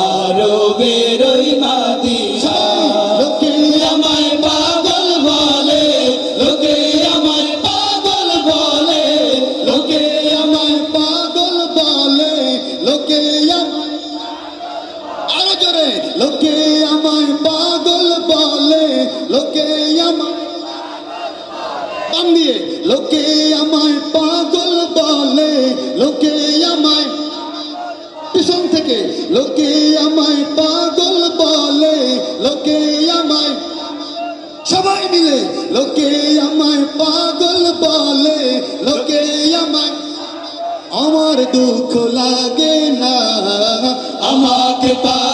আরও বেরোই মাদিনা লোকে আমায় পাগল বলে, লোকে আমায় পাগল বলে, লোকে আমায় পাগল বলে, লোকে আরও লোকে আমায় পাগল বলে, লোকে লোকে আমায় পাগল বলে, লোকে লোকে আমায়, সবাই মিলে। লোকে আমায় পাগল বলে। লোকে আমায়, আমার দুঃখ লাগে না। আমাকে পাগল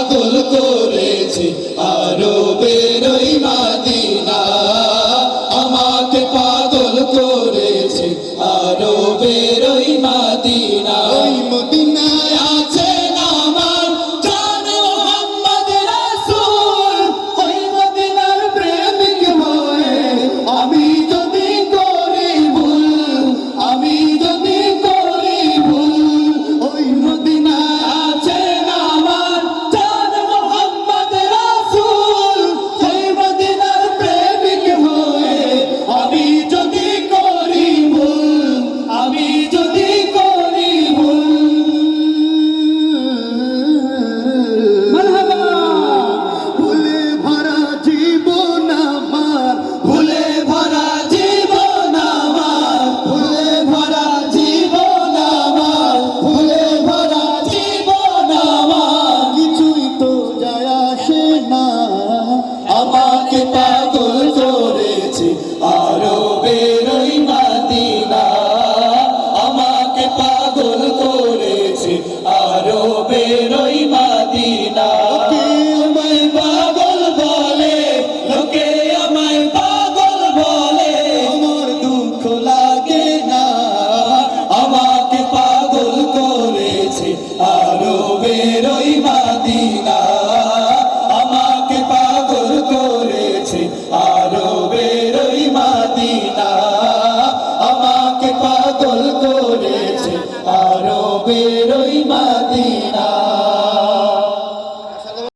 রবের ওই মাদিনা